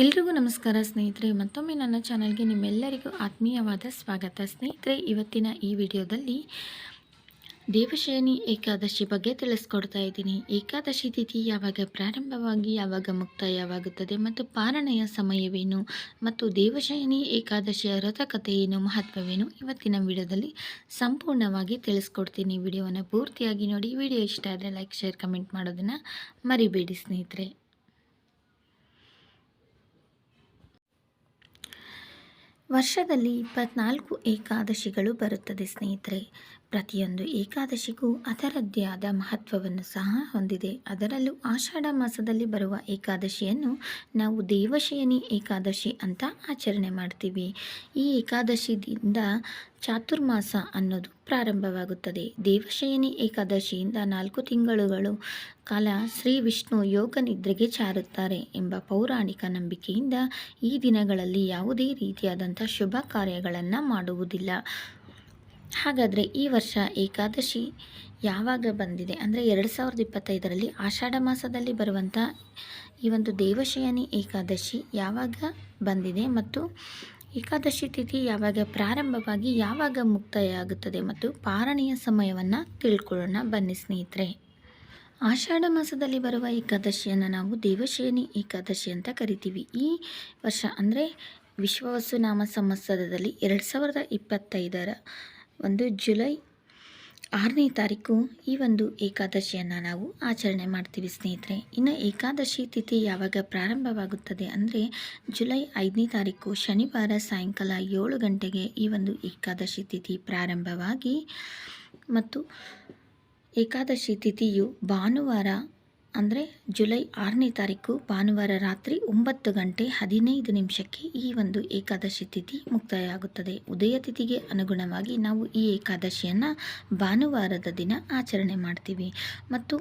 ಎಲ್ರಿಗೂ ನಮಸ್ಕಾರ ಸ್ನೇಹಿತರೆ, ಮತ್ತೊಮ್ಮೆ ನನ್ನ ಚಾನಲ್ಗೆ ನಿಮ್ಮೆಲ್ಲರಿಗೂ ಆತ್ಮೀಯವಾದ ಸ್ವಾಗತ. ಸ್ನೇಹಿತರೆ, ಇವತ್ತಿನ ಈ ವಿಡಿಯೋದಲ್ಲಿ ದೇವಶಯನಿ ಏಕಾದಶಿ ಬಗ್ಗೆ ತಿಳಿಸ್ಕೊಡ್ತಾ ಇದ್ದೀನಿ. ಏಕಾದಶಿ ತಿಥಿ ಯಾವಾಗ ಪ್ರಾರಂಭವಾಗಿ, ಯಾವಾಗ ಮುಕ್ತಾಯವಾಗುತ್ತದೆ ಮತ್ತು ಪಾರಣೆಯ ಸಮಯವೇನು ಮತ್ತು ದೇವಶಯನಿ ಏಕಾದಶಿಯ ವ್ರತಕಥೆ ಏನು, ಮಹತ್ವವೇನು ಇವತ್ತಿನ ವಿಡಿಯೋದಲ್ಲಿ ಸಂಪೂರ್ಣವಾಗಿ ತಿಳಿಸ್ಕೊಡ್ತೀನಿ. ವಿಡಿಯೋವನ್ನು ಪೂರ್ತಿಯಾಗಿ ನೋಡಿ. ವಿಡಿಯೋ ಇಷ್ಟ ಆದರೆ ಲೈಕ್, ಶೇರ್, ಕಮೆಂಟ್ ಮಾಡೋದನ್ನು ಮರಿಬೇಡಿ ಸ್ನೇಹಿತರೆ. ವರ್ಷದಲ್ಲಿ ಇಪ್ಪತ್ನಾಲ್ಕು ಏಕಾದಶಿಗಳು ಬರುತ್ತದೆ ಸ್ನೇಹಿತರೆ. ಪ್ರತಿಯೊಂದು ಏಕಾದಶಿಗೂ ಅದರದ್ದೇ ಆದ ಮಹತ್ವವನ್ನು ಸಹ ಹೊಂದಿದೆ. ಅದರಲ್ಲೂ ಆಷಾಢ ಮಾಸದಲ್ಲಿ ಬರುವ ಏಕಾದಶಿಯನ್ನು ನಾವು ದೇವಶಯನಿ ಏಕಾದಶಿ ಅಂತ ಆಚರಣೆ ಮಾಡ್ತೀವಿ. ಈ ಏಕಾದಶಿಯಿಂದ ಚಾತುರ್ಮಾಸ ಅನ್ನೋದು ಪ್ರಾರಂಭವಾಗುತ್ತದೆ. ದೇವಶಯನಿ ಏಕಾದಶಿಯಿಂದ ನಾಲ್ಕು ತಿಂಗಳುಗಳು ಕಾಲ ಶ್ರೀ ವಿಷ್ಣು ಯೋಗ ನಿದ್ರೆಗೆ ಚಾರುತ್ತಾರೆ ಎಂಬ ಪೌರಾಣಿಕ ನಂಬಿಕೆಯಿಂದ ಈ ದಿನಗಳಲ್ಲಿ ಯಾವುದೇ ರೀತಿಯಾದಂಥ ಶುಭ ಕಾರ್ಯಗಳನ್ನು ಮಾಡುವುದಿಲ್ಲ. ಹಾಗಾದರೆ ಈ ವರ್ಷ ಏಕಾದಶಿ ಯಾವಾಗ ಬಂದಿದೆ? ಅಂದರೆ ಎರಡು ಸಾವಿರದ ಇಪ್ಪತ್ತೈದರಲ್ಲಿ ಆಷಾಢ ಮಾಸದಲ್ಲಿ ಬರುವಂಥ ಈ ಒಂದು ದೇವಶಯನಿ ಏಕಾದಶಿ ಯಾವಾಗ ಬಂದಿದೆ? ಮತ್ತು ಏಕಾದಶಿ ತಿಥಿ ಯಾವಾಗ ಪ್ರಾರಂಭವಾಗಿ ಯಾವಾಗ ಮುಕ್ತಾಯ ಆಗುತ್ತದೆ ಮತ್ತು ಪಾರಣೆಯ ಸಮಯವನ್ನು ತಿಳ್ಕೊಳ್ಳೋಣ ಬನ್ನಿ ಸ್ನೇಹಿತರೆ. ಆಷಾಢ ಮಾಸದಲ್ಲಿ ಬರುವ ಏಕಾದಶಿಯನ್ನು ನಾವು ದೇವಶಯನಿ ಏಕಾದಶಿ ಅಂತ ಕರಿತೀವಿ. ಈ ವರ್ಷ ಅಂದರೆ ವಿಶ್ವವಸು ನಾಮ ಸಂವತ್ಸರದಲ್ಲಿ ಎರಡು ಸಾವಿರದ ಇಪ್ಪತ್ತೈದರ ಒಂದು ಜುಲೈ ಆರನೇ ತಾರೀಕು ಈ ಒಂದು ಏಕಾದಶಿಯನ್ನು ನಾವು ಆಚರಣೆ ಮಾಡ್ತೀವಿ ಸ್ನೇಹಿತರೆ. ಇನ್ನು ಏಕಾದಶಿ ತಿಥಿ ಯಾವಾಗ ಪ್ರಾರಂಭವಾಗುತ್ತದೆ ಅಂದರೆ ಜುಲೈ ಐದನೇ ತಾರೀಕು ಶನಿವಾರ ಸಾಯಂಕಾಲ ಏಳು ಗಂಟೆಗೆ ಈ ಒಂದು ಏಕಾದಶಿ ತಿಥಿ ಪ್ರಾರಂಭವಾಗಿ ಮತ್ತು ಏಕಾದಶಿ ತಿಥಿಯು ಭಾನುವಾರ ಅಂದರೆ ಜುಲೈ ಆರನೇ ತಾರೀಕು ಭಾನುವಾರ ರಾತ್ರಿ ಒಂಬತ್ತು ಗಂಟೆ ಹದಿನೈದು ನಿಮಿಷಕ್ಕೆ ಈ ಒಂದು ಏಕಾದಶಿ ತಿಥಿ ಮುಕ್ತಾಯ ಉದಯ ತಿಥಿಗೆ ಅನುಗುಣವಾಗಿ ನಾವು ಈ ಏಕಾದಶಿಯನ್ನು ಭಾನುವಾರದ ದಿನ ಆಚರಣೆ ಮಾಡ್ತೀವಿ. ಮತ್ತು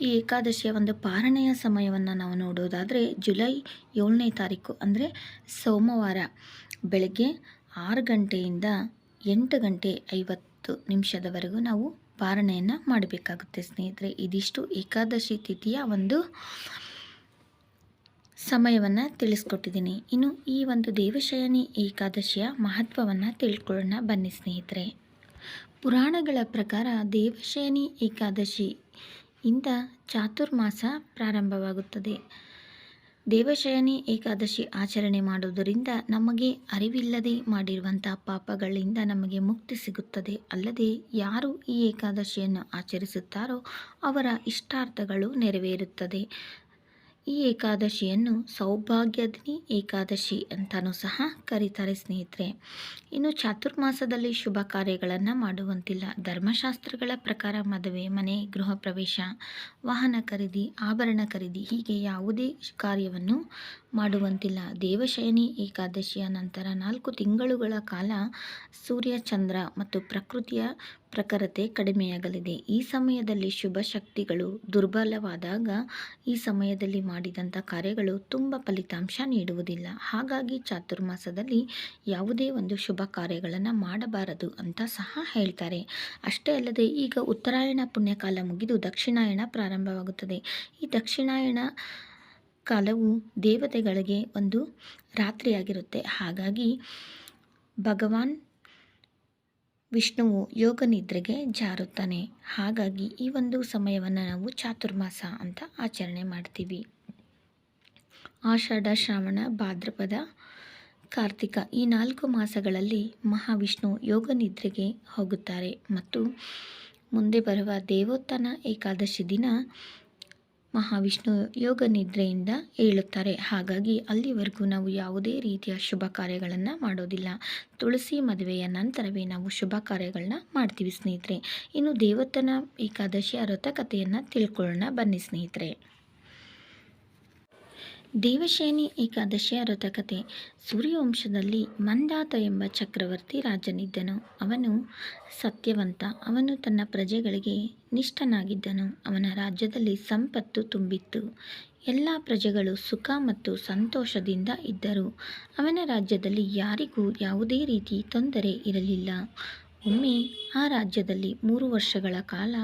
ಈ ಏಕಾದಶಿಯ ಒಂದು ಪಾರಣೆಯ ಸಮಯವನ್ನು ನಾವು ನೋಡೋದಾದರೆ ಜುಲೈ ಏಳನೇ ತಾರೀಕು ಅಂದರೆ ಸೋಮವಾರ ಬೆಳಗ್ಗೆ ಆರು ಗಂಟೆಯಿಂದ ಎಂಟು ಗಂಟೆ ಐವತ್ತು ನಿಮಿಷದವರೆಗೂ ನಾವು ಪಾರಣೆಯನ್ನು ಮಾಡಬೇಕಾಗುತ್ತೆ ಸ್ನೇಹಿತರೆ. ಇದಿಷ್ಟು ಏಕಾದಶಿ ತಿಥಿಯ ಒಂದು ಸಮಯವನ್ನು ತಿಳಿಸ್ಕೊಟ್ಟಿದ್ದೀನಿ. ಇನ್ನು ಈ ಒಂದು ದೇವಶಯನಿ ಏಕಾದಶಿಯ ಮಹತ್ವವನ್ನು ತಿಳ್ಕೊಳ್ಳೋಣ ಬನ್ನಿ ಸ್ನೇಹಿತರೆ. ಪುರಾಣಗಳ ಪ್ರಕಾರ ದೇವಶಯನಿ ಏಕಾದಶಿ ಇಂದ ಚಾತುರ್ಮಾಸ ಪ್ರಾರಂಭವಾಗುತ್ತದೆ. ದೇವಶಯನಿ ಏಕಾದಶಿ ಆಚರಣೆ ಮಾಡುವುದರಿಂದ ನಮಗೆ ಅರಿವಿಲ್ಲದೆ ಮಾಡಿರುವಂಥ ಪಾಪಗಳಿಂದ ನಮಗೆ ಮುಕ್ತಿ ಸಿಗುತ್ತದೆ. ಅಲ್ಲದೆ ಯಾರು ಈ ಏಕಾದಶಿಯನ್ನು ಆಚರಿಸುತ್ತಾರೋ ಅವರ ಇಷ್ಟಾರ್ಥಗಳು ನೆರವೇರುತ್ತದೆ. ಈ ಏಕಾದಶಿಯನ್ನು ಸೌಭಾಗ್ಯದಿನಿ ಏಕಾದಶಿ ಅಂತಲೂ ಸಹ ಕರೀತಾರೆ ಸ್ನೇಹಿತರೆ. ಇನ್ನು ಚಾತುರ್ಮಾಸದಲ್ಲಿ ಶುಭ ಕಾರ್ಯಗಳನ್ನು ಮಾಡುವಂತಿಲ್ಲ. ಧರ್ಮಶಾಸ್ತ್ರಗಳ ಪ್ರಕಾರ ಮದುವೆ, ಮನೆ, ಗೃಹ ಪ್ರವೇಶ, ವಾಹನ ಖರೀದಿ, ಆಭರಣ ಖರೀದಿ ಹೀಗೆ ಯಾವುದೇ ಕಾರ್ಯವನ್ನು ಮಾಡುವಂತಿಲ್ಲ. ದೇವಶಯನಿ ಏಕಾದಶಿಯ ನಂತರ ನಾಲ್ಕು ತಿಂಗಳುಗಳ ಕಾಲ ಸೂರ್ಯ, ಚಂದ್ರ ಮತ್ತು ಪ್ರಕೃತಿಯ ಪ್ರಖರತೆ ಕಡಿಮೆಯಾಗಲಿದೆ. ಈ ಸಮಯದಲ್ಲಿ ಶುಭ ಶಕ್ತಿಗಳು ದುರ್ಬಲವಾದಾಗ ಈ ಸಮಯದಲ್ಲಿ ಮಾಡಿದಂಥ ಕಾರ್ಯಗಳು ತುಂಬ ಫಲಿತಾಂಶ ನೀಡುವುದಿಲ್ಲ. ಹಾಗಾಗಿ ಚಾತುರ್ಮಾಸದಲ್ಲಿ ಯಾವುದೇ ಒಂದು ಶುಭ ಕಾರ್ಯಗಳನ್ನು ಮಾಡಬಾರದು ಅಂತ ಸಹ ಹೇಳ್ತಾರೆ. ಅಷ್ಟೇ ಅಲ್ಲದೆ ಈಗ ಉತ್ತರಾಯಣ ಪುಣ್ಯಕಾಲ ಮುಗಿದು ದಕ್ಷಿಣಾಯಣ ಪ್ರಾರಂಭವಾಗುತ್ತದೆ. ಈ ದಕ್ಷಿಣಾಯಣ ಕಾಲವು ದೇವತೆಗಳಿಗೆ ಒಂದು ರಾತ್ರಿಯಾಗಿರುತ್ತೆ. ಹಾಗಾಗಿ ಭಗವಾನ್ ವಿಷ್ಣುವು ಯೋಗ ನಿದ್ರೆಗೆ ಜಾರುತ್ತಾನೆ. ಹಾಗಾಗಿ ಈ ಒಂದು ಸಮಯವನ್ನು ನಾವು ಚಾತುರ್ಮಾಸ ಅಂತ ಆಚರಣೆ ಮಾಡ್ತೀವಿ. ಆಷಾಢ, ಶ್ರಾವಣ, ಭಾದ್ರಪದ, ಕಾರ್ತಿಕ ಈ ನಾಲ್ಕು ಮಾಸಗಳಲ್ಲಿ ಮಹಾವಿಷ್ಣು ಯೋಗ ನಿದ್ರೆಗೆ ಹೋಗುತ್ತಾರೆ. ಮತ್ತು ಮುಂದೆ ಬರುವ ದೇವೋತ್ಥಾನ ಏಕಾದಶಿ ದಿನ ಮಹಾವಿಷ್ಣು ಯೋಗ ನಿದ್ರೆಯಿಂದ ಏಳುತ್ತಾರೆ. ಹಾಗಾಗಿ ಅಲ್ಲಿವರೆಗೂ ನಾವು ಯಾವುದೇ ರೀತಿಯ ಶುಭ ಕಾರ್ಯಗಳನ್ನು ಮಾಡೋದಿಲ್ಲ. ತುಳಸಿ ಮದುವೆಯ ನಂತರವೇ ನಾವು ಶುಭ ಕಾರ್ಯಗಳನ್ನ ಮಾಡ್ತೀವಿ ಸ್ನೇಹಿತರೆ. ಇನ್ನು ದೇವತನ ಏಕಾದಶಿಯ ವ್ರತಕಥೆಯನ್ನು ತಿಳ್ಕೊಳ್ಳೋಣ ಬನ್ನಿ ಸ್ನೇಹಿತರೆ. ದೇವಶೇನಿ ಏಕಾದಶಿಯ ವ್ರತಕತೆ ಸೂರ್ಯವಂಶದಲ್ಲಿ ಮಂದಾತ ಎಂಬ ಚಕ್ರವರ್ತಿ ರಾಜನಿದ್ದನು. ಅವನು ಸತ್ಯವಂತ. ಅವನು ತನ್ನ ಪ್ರಜೆಗಳಿಗೆ ನಿಷ್ಠನಾಗಿದ್ದನು. ಅವನ ರಾಜ್ಯದಲ್ಲಿ ಸಂಪತ್ತು ತುಂಬಿತ್ತು. ಎಲ್ಲ ಪ್ರಜೆಗಳು ಸುಖ ಮತ್ತು ಸಂತೋಷದಿಂದ ಇದ್ದರು. ಅವನ ರಾಜ್ಯದಲ್ಲಿ ಯಾರಿಗೂ ಯಾವುದೇ ರೀತಿ ತೊಂದರೆ ಇರಲಿಲ್ಲ. ಒಮ್ಮೆ ಆ ರಾಜ್ಯದಲ್ಲಿ ಮೂರು ವರ್ಷಗಳ ಕಾಲ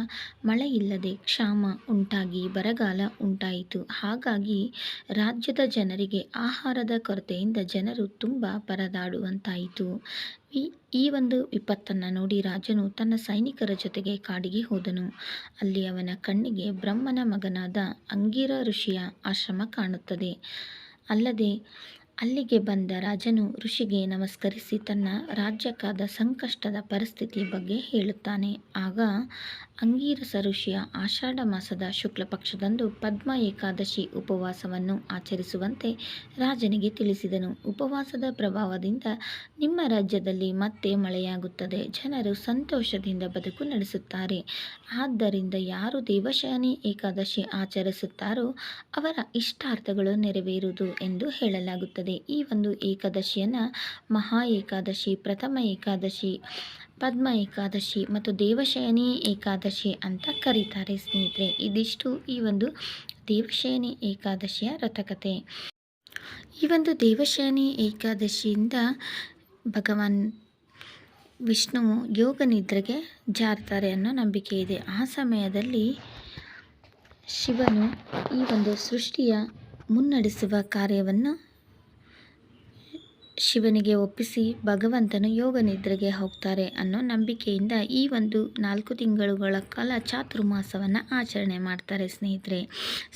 ಮಳೆಯಿಲ್ಲದೆ ಕ್ಷಾಮ ಉಂಟಾಗಿ ಬರಗಾಲ ಉಂಟಾಯಿತು. ಹಾಗಾಗಿ ರಾಜ್ಯದ ಜನರಿಗೆ ಆಹಾರದ ಕೊರತೆಯಿಂದ ಜನರು ತುಂಬ ಪರದಾಡುವಂತಾಯಿತು. ಈ ಈ ಒಂದು ವಿಪತ್ತನ್ನು ನೋಡಿ ರಾಜನು ತನ್ನ ಸೈನಿಕರ ಜೊತೆಗೆ ಕಾಡಿಗೆ ಹೋದನು. ಅಲ್ಲಿ ಅವನ ಕಣ್ಣಿಗೆ ಬ್ರಹ್ಮನ ಮಗನಾದ ಅಂಗಿರ ಋಷಿಯ ಆಶ್ರಮ ಕಾಣುತ್ತದೆ. ಅಲ್ಲದೆ ಅಲ್ಲಿಗೆ ಬಂದ ರಾಜನು ಋಷಿಗೆ ನಮಸ್ಕರಿಸಿ ತನ್ನ ರಾಜ್ಯಕ್ಕಾದ ಸಂಕಷ್ಟದ ಪರಿಸ್ಥಿತಿ ಬಗ್ಗೆ ಹೇಳುತ್ತಾನೆ. ಆಗ ಅಂಗೀರಸ ಋಷಿಯ ಆಷಾಢ ಮಾಸದ ಶುಕ್ಲ ಪಕ್ಷದಂದು ಪದ್ಮ ಏಕಾದಶಿ ಉಪವಾಸವನ್ನು ಆಚರಿಸುವಂತೆ ರಾಜನಿಗೆ ತಿಳಿಸಿದನು. ಉಪವಾಸದ ಪ್ರಭಾವದಿಂದ ನಿಮ್ಮ ರಾಜ್ಯದಲ್ಲಿ ಮತ್ತೆ ಮಳೆಯಾಗುತ್ತದೆ. ಜನರು ಸಂತೋಷದಿಂದ ಬದುಕು ನಡೆಸುತ್ತಾರೆ. ಆದ್ದರಿಂದ ಯಾರು ದೇವಶಯನಿ ಏಕಾದಶಿ ಆಚರಿಸುತ್ತಾರೋ ಅವರ ಇಷ್ಟಾರ್ಥಗಳು ನೆರವೇರುವುದು ಎಂದು ಹೇಳಲಾಗುತ್ತದೆ. ಈ ಒಂದು ಏಕಾದಶಿಯನ್ನು ಮಹಾ ಏಕಾದಶಿ, ಪ್ರಥಮ ಏಕಾದಶಿ, ಪದ್ಮ ಏಕಾದಶಿ ಮತ್ತು ದೇವಶಯನಿ ಏಕಾದಶಿ ಅಂತ ಕರೀತಾರೆ ಸ್ನೇಹಿತರೆ. ಇದಿಷ್ಟು ಈ ಒಂದು ದೇವಶಯನಿ ಏಕಾದಶಿಯ ರಥಕತೆ ಈ ಒಂದು ದೇವಶಯನಿ ಏಕಾದಶಿಯಿಂದ ಭಗವಾನ್ ವಿಷ್ಣುವು ಯೋಗ ನಿದ್ರೆಗೆ ಜಾರ್ತಾರೆ ಅನ್ನೋ ನಂಬಿಕೆ ಇದೆ. ಆ ಸಮಯದಲ್ಲಿ ಶಿವನು ಈ ಒಂದು ಸೃಷ್ಟಿಯ ಮುನ್ನಡೆಸುವ ಕಾರ್ಯವನ್ನು ಶಿವನಿಗೆ ಒಪ್ಪಿಸಿ ಭಗವಂತನು ಯೋಗ ನಿದ್ರೆಗೆ ಹೋಗ್ತಾರೆ ಅನ್ನೋ ನಂಬಿಕೆಯಿಂದ ಈ ಒಂದು ನಾಲ್ಕು ತಿಂಗಳುಗಳ ಕಾಲ ಚಾತುರ್ಮಾಸವನ್ನು ಆಚರಣೆ ಮಾಡ್ತಾರೆ ಸ್ನೇಹಿತರೆ.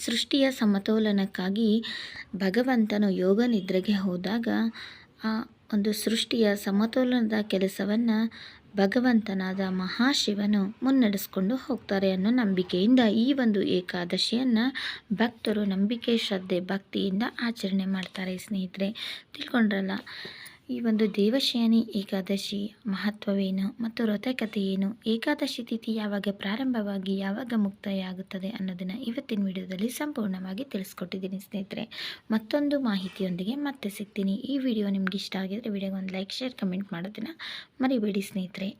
ಸೃಷ್ಟಿಯ ಸಮತೋಲನಕ್ಕಾಗಿ ಭಗವಂತನು ಯೋಗ ನಿದ್ರೆಗೆ ಹೋದಾಗ ಆ ಒಂದು ಸೃಷ್ಟಿಯ ಸಮತೋಲನದ ಕೆಲಸವನ್ನು ಭಗವಂತನಾದ ಮಹಾಶಿವನು ಮುನ್ನಡೆಸ್ಕೊಂಡು ಹೋಗ್ತಾರೆ ಅನ್ನೋ ನಂಬಿಕೆಯಿಂದ ಈ ಒಂದು ಏಕಾದಶಿಯನ್ನು ಭಕ್ತರು ನಂಬಿಕೆ, ಶ್ರದ್ಧೆ, ಭಕ್ತಿಯಿಂದ ಆಚರಣೆ ಮಾಡ್ತಾರೆ ಸ್ನೇಹಿತರೆ. ತಿಳ್ಕೊಂಡ್ರಲ್ಲ? ಈ ಒಂದು ದೇವಶಯನಿ ಏಕಾದಶಿ ಮಹತ್ವವೇನು ಮತ್ತು ವ್ರತಕಥೆ ಏನು ಏಕಾದಶಿ ತಿಥಿ ಯಾವಾಗ ಪ್ರಾರಂಭವಾಗಿ ಯಾವಾಗ ಮುಕ್ತಾಯ ಆಗುತ್ತದೆ ಅನ್ನೋದನ್ನು ಇವತ್ತಿನ ವಿಡಿಯೋದಲ್ಲಿ ಸಂಪೂರ್ಣವಾಗಿ ತಿಳಿಸ್ಕೊಟ್ಟಿದ್ದೀನಿ ಸ್ನೇಹಿತರೆ. ಮತ್ತೊಂದು ಮಾಹಿತಿಯೊಂದಿಗೆ ಮತ್ತೆ ಸಿಗ್ತೀನಿ. ಈ ವಿಡಿಯೋ ನಿಮ್ಗೆ ಇಷ್ಟ ಆಗಿದ್ರೆ ವಿಡಿಯೋಗೆ ಒಂದು ಲೈಕ್, ಶೇರ್, ಕಮೆಂಟ್ ಮಾಡೋದನ್ನು ಮರಿಬೇಡಿ ಸ್ನೇಹಿತರೆ.